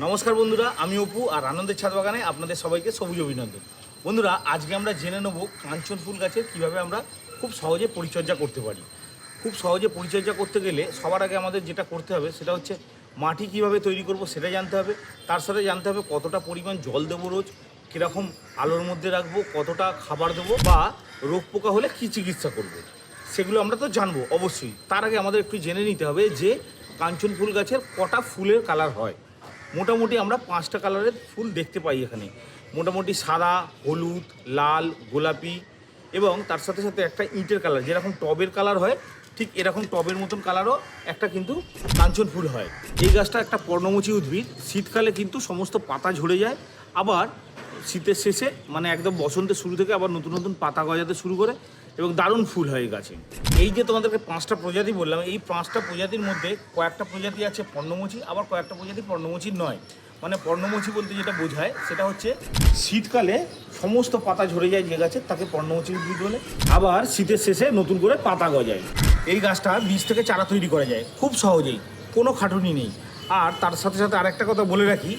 নমস্কার বন্ধুরা, আমি অপু আর আনন্দের ছাদ বাগানে আপনাদের সবাইকে সবুজ অভিনন্দন। বন্ধুরা, আজকে আমরা জেনে নেব কাঞ্চন ফুল গাছের কীভাবে আমরা খুব সহজে পরিচর্যা করতে পারি। খুব সহজে পরিচর্যা করতে গেলে সবার আগে আমাদের যেটা করতে হবে সেটা হচ্ছে মাটি কীভাবে তৈরি করব সেটা জানতে হবে। তার সাথে জানতে হবে কতটা পরিমাণ জল দেবো রোজ, কীরকম আলোর মধ্যে রাখব, কতটা খাবার দেবো বা রোগ পোকা হলে কী চিকিৎসা করব, সেগুলো আমরা তো জানব অবশ্যই। তার আগে আমাদের একটু জেনে নিতে হবে যে কাঞ্চন ফুল গাছের কটা ফুলের কালার হয়। মোটামুটি আমরা পাঁচটা কালারের ফুল দেখতে পাই এখানে। মোটামুটি সাদা, হলুদ, লাল, গোলাপি এবং তার সাথে সাথে একটা ইটের কালার। যেরকম টবের কালার হয়, ঠিক এরকম টবের মতন কালারও একটা কিন্তু কাঞ্চন ফুল হয়। এই গাছটা একটা পর্ণমোচী উদ্ভিদ। শীতকালে কিন্তু সমস্ত পাতা ঝরে যায়। আবার শীতের শেষে মানে একদম বসন্তের শুরু থেকে আবার নতুন নতুন পাতা গজাতে শুরু করে। এবং দারুণ ফুল হয় গাছে। এই যে তোমাদেরকে পাঁচটা প্রজাতি বললাম, এই পাঁচটা প্রজাতির মধ্যে কয়েকটা প্রজাতি আছে পর্ণমোচী, আবার কয়েকটা প্রজাতি পর্ণমোচী নয়। মানে পর্ণমোচী বলতে যেটা বোঝায়, সেটা হচ্ছে শীতকালে সমস্ত পাতা ঝরে যায় যে গাছে, তাকে পর্ণমোচী উদ্ভিদ বলে। আবার শীতের শেষে নতুন করে পাতা গজায়। এই গাছটা বীজ থেকে চারা তৈরি করা যায়, খুব সহজেই, কোনো খাটুনি নেই। আর তার সাথে সাথে আরেকটা কথা বলে রাখি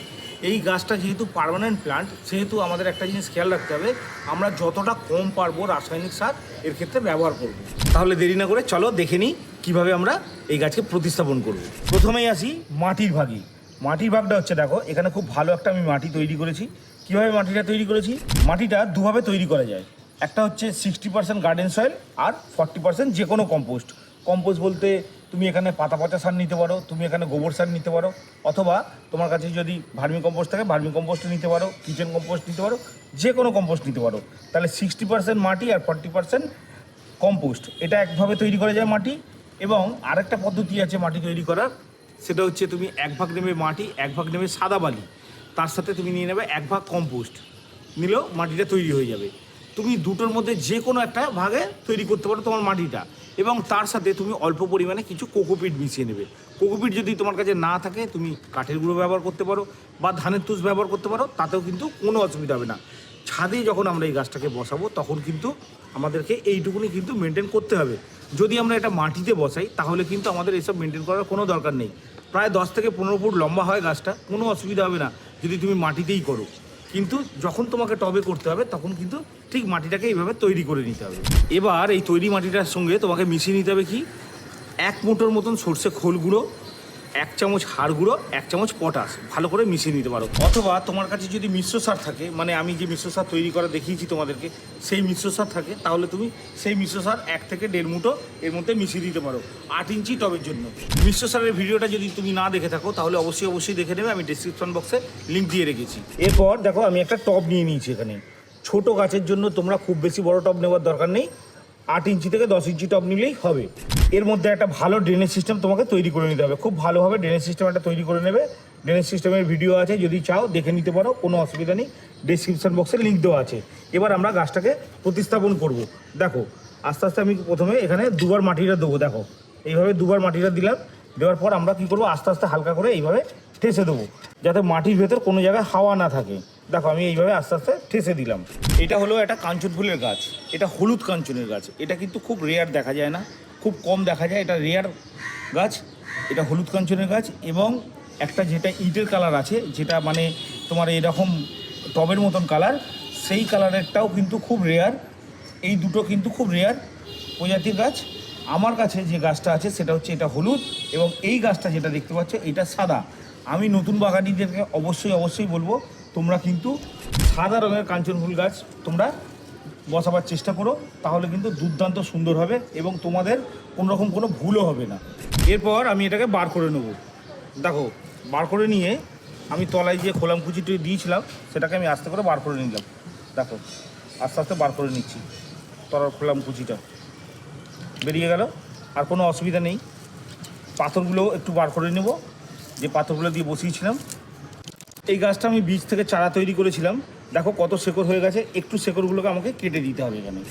এই গাছটা যেহেতু পারমানেন্ট প্লান্ট সেহেতু আমাদের একটা জিনিস খেয়াল রাখতে হবে, আমরা যতটা কম পারব রাসায়নিক সার এর ক্ষেত্রে ব্যবহার করব। তাহলে দেরি না করে চলো দেখে নিই কীভাবে আমরা এই গাছকে প্রতিস্থাপন করব। প্রথমেই আসি মাটির ভাগই। মাটির ভাগটা হচ্ছে দেখো, এখানে খুব ভালো একটা আমি মাটি তৈরি করেছি। কীভাবে মাটিটা তৈরি করেছি? মাটিটা দুভাবে তৈরি করা যায়। একটা হচ্ছে সিক্সটি পার্সেন্ট গার্ডেন সয়েল আর ফর্টি পার্সেন্ট যে কোনো কম্পোস্ট কম্পোস্ট বলতে তুমি এখানে পাতা পচা সার নিতে পারো, তুমি এখানে গোবর সার নিতে পারো, অথবা তোমার কাছে যদি ভার্মি কম্পোস্ট থাকে, ভার্মি কম্পোস্ট নিতে পারো, কিচেন কম্পোস্ট নিতে পারো যে কোনো কম্পোস্ট নিতে পারো। তাহলে সিক্সটি পার্সেন্ট মাটি আর ফর্টি পার্সেন্ট কম্পোস্ট এটা একভাবে তৈরি করা যায় মাটি। এবং আরেকটা পদ্ধতি আছে মাটি তৈরি করার, সেটা হচ্ছে তুমি এক ভাগ নেবে মাটি, এক ভাগ নেবে সাদা বালি। তার সাথে তুমি নিয়ে নেবে এক ভাগ কম্পোস্ট নিলেও মাটিটা তৈরি হয়ে যাবে। তুমি দুটোর মধ্যে যে কোনো একটা ভাগে তৈরি করতে পারো তোমার মাটিটা। এবং তার সাথে তুমি অল্প পরিমাণে কিছু কোকোপিট মিশিয়ে নেবে। কোকোপিট যদি তোমার কাছে না থাকে, তুমি কাঠের গুঁড়ো ব্যবহার করতে পারো বা ধানের তুষ ব্যবহার করতে পারো, তাতেও কিন্তু কোনো অসুবিধা হবে না। ছাদে যখন আমরা এই গাছটাকে বসাবো, তখন কিন্তু আমাদেরকে এইটুকুনি কিন্তু মেনটেন করতে হবে। যদি আমরা এটা মাটিতে বসাই, তাহলে কিন্তু আমাদের এসব মেনটেন করার কোনো দরকার নেই। প্রায় দশ থেকে পনেরো ফুট লম্বা হয় গাছটা, কোনো অসুবিধা হবে না, যদি তুমি মাটিতেই করো। কিন্তু যখন তোমাকে টবে করতে হবে, তখন কিন্তু ঠিক মাটিটাকে এইভাবে তৈরি করে নিতে হবে। এবার এই তৈরি মাটিটার সঙ্গে তোমাকে মিশিয়ে নিতে হবে কি? এক মোটর মতন সর্ষে খোল গুঁড়ো এক চামচ হাড় গুঁড়ো, এক চামচ পটাশ, ভালো করে মিশিয়ে নিতে পারো। অথবা তোমার কাছে যদি মিশ্র সার থাকে মানে আমি যে মিশ্র সার তৈরি করা দেখিয়েছি তোমাদেরকে, সেই মিশ্র সার থাকে, তাহলে তুমি সেই মিশ্র সার এক থেকে দেড় মুঠো এর মধ্যে মিশিয়ে দিতে পারো, আট ইঞ্চি টবের জন্য। মিশ্র সারের ভিডিওটা যদি তুমি না দেখে থাকো, তাহলে অবশ্যই অবশ্যই দেখে নেবে, আমি ডিসক্রিপশন বক্সে লিঙ্ক দিয়ে রেখেছি। এরপর দেখো, আমি একটা টব নিয়ে নিয়েছি এখানে। ছোট গাছের জন্য তোমরা খুব বেশি বড় টব নেওয়ার দরকার নেই। আট ইঞ্চি থেকে দশ ইঞ্চি টব নিলেই হবে। এর মধ্যে একটা ভালো ড্রেনেজ সিস্টেম তোমাকে তৈরি করে নিতে হবে। খুব ভালোভাবে ড্রেনেজ সিস্টেম একটা তৈরি করে নেবে। ড্রেনেজ সিস্টেমের ভিডিও আছে, যদি চাও দেখে নিতে পারো, কোনো অসুবিধা নেই। ডিসক্রিপশন বক্সে লিঙ্ক দেওয়া আছে। এবার আমরা গাছটাকে প্রতিস্থাপন করব। দেখো, আস্তে আস্তে আমি প্রথমে এখানে দুবার মাটিটা দেবো, দেখো। এইভাবে দুবার মাটিটা দিলাম, দেওয়ার পর আমরা কি করব? আস্তে আস্তে হালকা করে এইভাবে ঠেসে দেবো। যাতে মাটির ভেতর কোনো জায়গায় হাওয়া না থাকে। দেখো, আমি এইভাবে আস্তে আস্তে ঠেসে দিলাম। এটা হলো একটা কাঞ্চন ফুলের গাছ। এটা হলুদ কাঞ্চনের গাছ। এটা কিন্তু খুব রেয়ার দেখা যায় না। খুব কম দেখা যায়। এটা রেয়ার গাছ। এটা হলুদ কাঞ্চনের গাছ এবং একটা যেটা ইটের কালার আছে, যেটা মানে তোমার এরকম টবের মতন কালার, সেই কালারেরটাও কিন্তু খুব রেয়ার এই দুটো কিন্তু খুব রেয়ার প্রজাতির গাছ। আমার কাছে যে গাছটা আছে, সেটা হচ্ছে এটা হলুদ এবং এই গাছটা যেটা দেখতে পাচ্ছ, এটা সাদা। আমি নতুন বাগানিদেরকে অবশ্যই অবশ্যই বলব তোমরা কিন্তু সাদা রঙের কাঞ্চন ফুল গাছ তোমরা বসাবার চেষ্টা করো, তাহলে কিন্তু দুর্দান্ত সুন্দর হবে এবং তোমাদের কোনো রকম কোনো ভুলও হবে না। এরপর আমি এটাকে বার করে নেব। দেখো, বার করে নিয়ে আমি তলায় যে খোলাম কুচিটি দিয়েছিলাম, সেটাকে আমি আস্তে করে বার করে নিলাম। দেখো, আস্তে আস্তে বার করে নিচ্ছি তলার খোলাম কুচিটা। বেরিয়ে গেল, আর কোনো অসুবিধা নেই। পাথরগুলো একটু বার করে নেব, যে পাথরগুলো দিয়ে বসিয়েছিলাম এই গাছটা আমি বীজ থেকে চারা তৈরি করেছিলাম। দেখো কত শেকড় হয়ে গেছে, একটু শেকড়গুলোকে আমাকে কেটে দিতে হবে এখানে।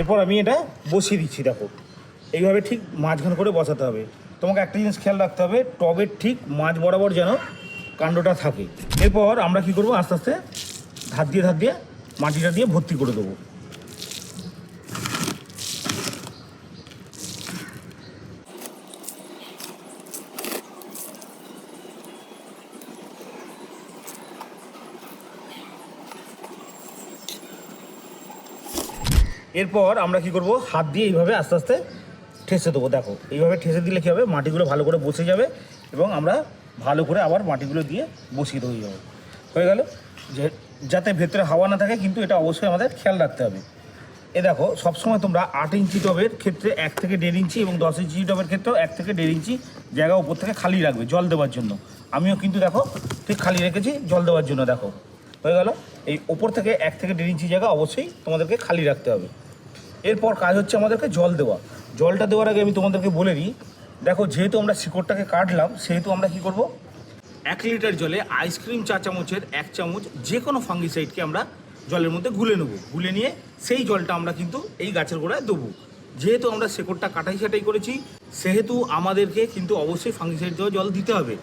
এরপর আমি এটা বসিয়ে দিচ্ছি, দেখো। এইভাবে ঠিক মাঝখান করে বসাতে হবে। তোমাকে একটা জিনিস খেয়াল রাখতে হবে, টবের ঠিক মাঝ বরাবর যেন কাণ্ডটা থাকে। এরপর আমরা কি করব? আস্তে আস্তে ধার দিয়ে ধার দিয়ে মাটিটা দিয়ে ভর্তি করে দেবো। এরপর আমরা কি করব? হাত দিয়ে এইভাবে আস্তে আস্তে ঠেসে দেবো, দেখো। এইভাবে ঠেসে দিলে কী হবে? মাটিগুলো ভালো করে বসে যাবে এবং আমরা ভালো করে আবার মাটিগুলো দিয়ে বসিয়ে দেবো হয়ে গেল? যে যাতে ভেতরে হাওয়া না থাকে, কিন্তু এটা অবশ্যই আমাদের খেয়াল রাখতে হবে। এ দেখো, সবসময় তোমরা আট ইঞ্চি টবের ক্ষেত্রে এক থেকে দেড় ইঞ্চি এবং দশ ইঞ্চি টবের ক্ষেত্রেও এক থেকে দেড় ইঞ্চি জায়গা উপর থেকে খালি রাখবে, জল দেওয়ার জন্য। আমিও কিন্তু দেখো, ঠিক খালি রেখেছি, জল দেওয়ার জন্য দেখো। হয়ে গেল? এই ওপর থেকে এক থেকে দেড় ইঞ্চি জায়গা অবশ্যই তোমাদেরকে খালি রাখতে হবে। এরপর কাজ হচ্ছে আমাদেরকে জল দেওয়া। জলটা দেওয়ার আগে আমি তোমাদেরকে বলে দিই, দেখো, যেহেতু আমরা শিকড়টাকে কাটলাম, সেহেতু আমরা কি করব? এক লিটার জলে আইসক্রিম চা চামচের এক চামচ যে কোনো ফাঙ্গিসাইডকে আমরা জলের মধ্যে গুলে নেব। গুলে নিয়ে সেই জলটা আমরা কিন্তু এই গাছের গোড়ায় দেবো। যেহেতু আমরা শেকড়টা কাটাই ছাটাই করেছি, সেহেতু আমাদেরকে কিন্তু অবশ্যই ফাঙ্গিসাইড দেওয়া জল দিতে হবে।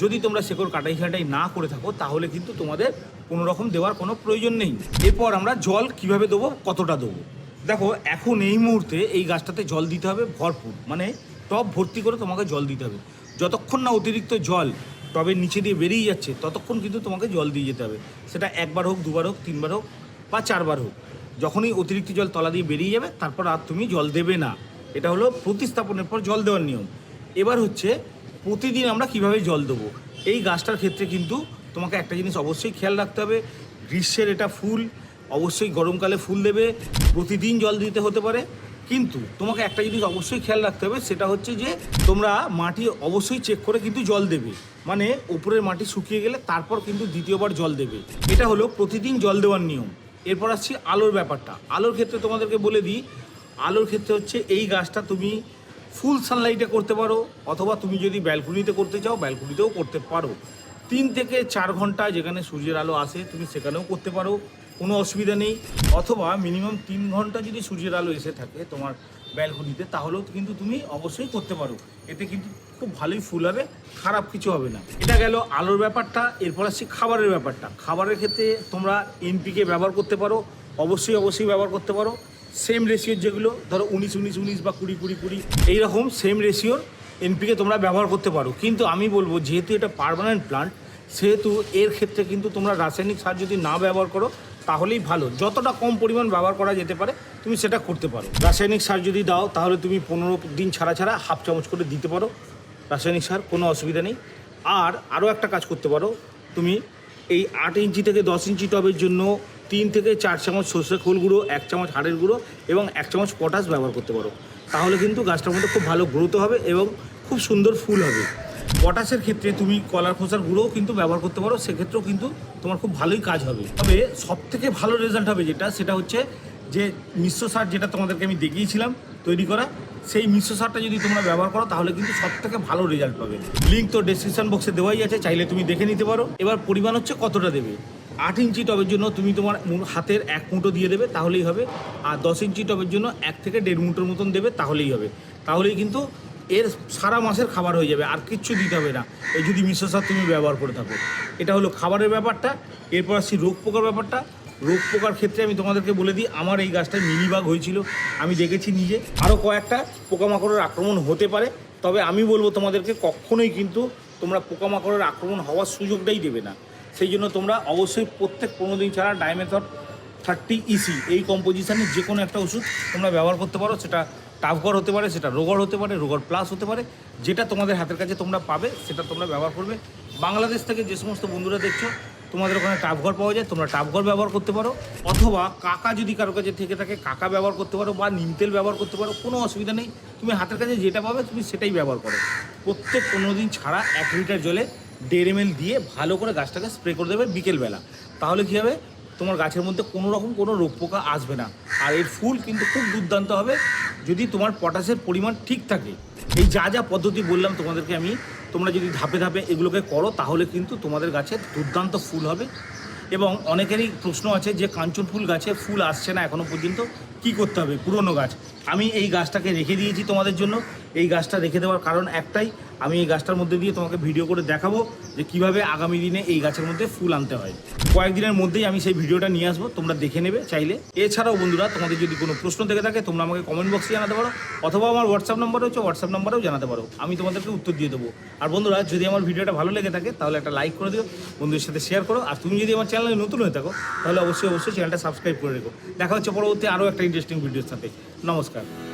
যদি তোমরা শেকড় কাটাই ছাটাই না করে থাকো, তাহলে কিন্তু তোমাদের কোনো রকম দেওয়ার কোনো প্রয়োজন নেই। এরপর আমরা জল কীভাবে দেবো, কতটা দেবো? দেখো, এখন এই মুহূর্তে এই গাছটাতে জল দিতে হবে ভরপুর। মানে টব ভর্তি করে তোমাকে জল দিতে হবে। যতক্ষণ না অতিরিক্ত জল টবের নিচে দিয়ে বেরিয়ে যাচ্ছে, ততক্ষণ কিন্তু তোমাকে জল দিয়ে যেতে হবে। সেটা একবার হোক, দুবার হোক, তিনবার হোক বা চারবার হোক। যখনই অতিরিক্ত জল তলা দিয়ে বেরিয়ে যাবে, তারপর আর তুমি জল দেবে না। এটা হলো প্রতিস্থাপনের পর জল দেওয়ার নিয়ম। এবার হচ্ছে প্রতিদিন আমরা কীভাবে জল দেবো? এই গাছটার ক্ষেত্রে কিন্তু তোমাকে একটা জিনিস অবশ্যই খেয়াল রাখতে হবে, গ্রীষ্মের এটা ফুল, অবশ্যই গরমকালে ফুল দেবে। প্রতিদিন জল দিতে হতে পারে। কিন্তু তোমাকে একটা জিনিস অবশ্যই খেয়াল রাখতে হবে, সেটা হচ্ছে যে তোমরা মাটি অবশ্যই চেক করে কিন্তু জল দেবে। মানে উপরের মাটি শুকিয়ে গেলে তারপর কিন্তু দ্বিতীয়বার জল দেবে। এটা হলো প্রতিদিন জল দেওয়ার নিয়ম। এরপর আসছি আলোর ব্যাপারটা। আলোর ক্ষেত্রে তোমাদেরকে বলে দিই, আলোর ক্ষেত্রে হচ্ছে এই গাছটা তুমি ফুল সানলাইটে করতে পারো, অথবা তুমি যদি ব্যালকনিতে করতে চাও ব্যালকনিতেও করতে পারো। তিন থেকে চার ঘণ্টা যেখানে সূর্যের আলো আসে, তুমি সেখানেও করতে পারো। কোনো অসুবিধা নেই। অথবা মিনিমাম তিন ঘণ্টা যদি সূর্যের আলো এসে থাকে তোমার ব্যালকনিতে তাহলেও কিন্তু তুমি অবশ্যই করতে পারো। এতে কিন্তু খুব ভালোই ফুল হবে, খারাপ কিছু হবে না। এটা গেল আলোর ব্যাপারটা, এরপর আসছি খাবারের ব্যাপারটা। খাবারের ক্ষেত্রে তোমরা এনপিকে ব্যবহার করতে পারো, অবশ্যই অবশ্যই ব্যবহার করতে পারো। সেম রেশিওর যেগুলো, ধরো উনিশ উনিশ উনিশ বা কুড়ি কুড়ি কুড়ি, এইরকম সেম রেশিওর এনপিকে তোমরা ব্যবহার করতে পারো। কিন্তু আমি বলব, যেহেতু এটা পারমানেন্ট প্লান্ট সেহেতু এর ক্ষেত্রে কিন্তু তোমরা রাসায়নিক সার যদি না ব্যবহার করো তাহলেই ভালো। যতটা কম পরিমাণ ব্যবহার করা যেতে পারে, তুমি সেটা করতে পারো। রাসায়নিক সার যদি দাও, তাহলে তুমি পনেরো দিন ছাড়া ছাড়া হাফ চামচ করে দিতে পারো। রাসায়নিক সার, কোনো অসুবিধা নেই। আর আরও একটা কাজ করতে পারো। তুমি এই আট ইঞ্চি থেকে দশ ইঞ্চি টবের জন্য তিন থেকে চার চামচ সর্ষে খোল গুঁড়ো, এক চামচ হাড়ের গুঁড়ো এবং এক চামচ পটাশ ব্যবহার করতে পারো। তাহলে কিন্তু গাছটার মধ্যে খুব ভালো গ্রোথ হবে এবং খুব সুন্দর ফুল হবে। পটাশের ক্ষেত্রে তুমি কলার খোসার গুঁড়োও কিন্তু ব্যবহার করতে পারো, সেক্ষেত্রেও কিন্তু তোমার খুব ভালোই কাজ হবে। তবে সব থেকে ভালো রেজাল্ট হবে যেটা, সেটা হচ্ছে যে মিশ্র সার যেটা তোমাদেরকে আমি দেখিয়েছিলাম তৈরি করা, সেই মিশ্র সারটা যদি তোমরা ব্যবহার করো, তাহলে কিন্তু সব থেকে ভালো রেজাল্ট পাবে। লিঙ্ক তো ডেসক্রিপশন বক্সে দেওয়াই আছে, চাইলে তুমি দেখে নিতে পারো। এবার পরিমাণ হচ্ছে কতটা দেবে? আট ইঞ্চি টবের জন্য তুমি তোমার হাতের এক মুঠো দিয়ে দেবে, তাহলেই হবে। আর দশ ইঞ্চি টবের জন্য এক থেকে দেড় মুঠোর মতন দেবে, তাহলেই হবে। তাহলেই কিন্তু এর সারা মাসের খাবার হয়ে যাবে, আর কিচ্ছু দিতে হবে না। এই যদি মিশ্র সার তুমি ব্যবহার করে থাকো। এটা হলো খাবারের ব্যাপারটা। এরপর আসছি রোগ পোকার ব্যাপারটা। রোগ পোকার ক্ষেত্রে আমি তোমাদেরকে বলে দিই, আমার এই গাছটায় মিলিবাগ হয়েছিল। আমি দেখেছি নিজে। আরও কয়েকটা পোকামাকড়ের আক্রমণ হতে পারে। তবে আমি বলব তোমাদেরকে, কখনোই কিন্তু তোমরা পোকামাকড়ের আক্রমণ হওয়ার সুযোগটাই দেবে না। সেই জন্য তোমরা অবশ্যই প্রত্যেক পনেরো দিন ছাড়া ডাইমেথড থার্টি ইসি এই কম্পোজিশনের যে কোনো একটা ওষুধ তোমরা ব্যবহার করতে পারো। সেটা টাফগড় হতে পারে, সেটা রোগর হতে পারে রোগর প্লাস হতে পারে, যেটা তোমাদের হাতের কাছে তোমরা পাবে, সেটা তোমরা ব্যবহার করবে। বাংলাদেশ থেকে যে সমস্ত বন্ধুরা দেখছ, তোমাদের ওখানে টাপঘর পাওয়া যায়, তোমরা টাপঘর ব্যবহার করতে পারো। অথবা কাকা যদি কারও কাছে থেকে থাকে, কাকা ব্যবহার করতে পারো বা নিম তেল ব্যবহার করতে পারো, কোনো অসুবিধা নেই। তুমি হাতের কাছে যেটা পাবে, তুমি সেটাই ব্যবহার করো। প্রত্যেক পনেরো দিন ছাড়া এক লিটার জলে দেড় এম দিয়ে ভালো করে গাছটাকে স্প্রে করে দেবে বিকেলবেলা। তাহলে কী হবে? তোমার গাছের মধ্যে কোনো রকম কোনো রোগ পোকা আসবে না। আর এর ফুল কিন্তু খুব দুর্দান্ত হবে। যদি তোমার পটাশের পরিমাণ ঠিক থাকে, এই যা যা পদ্ধতি বললাম তোমাদেরকে আমি, তোমরা যদি ধাপে ধাপে এগুলোকে করো, তাহলে কিন্তু তোমাদের গাছে দুর্দান্ত ফুল হবে। এবং অনেকেরই প্রশ্ন আছে যে কাঞ্চন ফুল গাছে ফুল আসছে না এখনও পর্যন্ত, কি করতে হবে? পুরনো গাছ। আমি এই গাছটাকে রেখে দিয়েছি তোমাদের জন্য। এই গাছটা রেখে দেওয়ার কারণ একটাই, আমি এই গাছটার মধ্যে দিয়ে তোমাকে ভিডিও করে দেখাবো যে কীভাবে আগামী দিনে এই গাছের মধ্যে ফুল আনতে হয়। কয়েকদিনের মধ্যেই আমি সেই ভিডিওটা নিয়ে আসব, তোমরা দেখে নেবে চাইলে। এছাড়াও বন্ধুরা, তোমাদের যদি কোনো প্রশ্ন থেকে থাকে, তোমরা আমাকে কমেন্ট বক্সে জানাতে পারো, অথবা আমার হোয়াটসঅ্যাপ নাম্বার হচ্ছে হোয়াটসঅ্যাপ নাম্বারেও জানাতে পারো। আমি তোমাদেরকে উত্তর দিয়ে দেবো। আর বন্ধুরা, যদি আমার ভিডিওটা ভালো লেগে থাকে, তাহলে একটা লাইক করে দিও, বন্ধুদের সাথে শেয়ার করো। আর তুমি যদি আমার চ্যানেলে নতুন হয়ে থাকো, তাহলে অবশ্যই অবশ্যই চ্যানেলটা সাবস্ক্রাইব করে রেখো। দেখা হচ্ছে পরবর্তী আরও একটা ইন্টারেস্টিং ভিডিওর সাথে। নমস্কার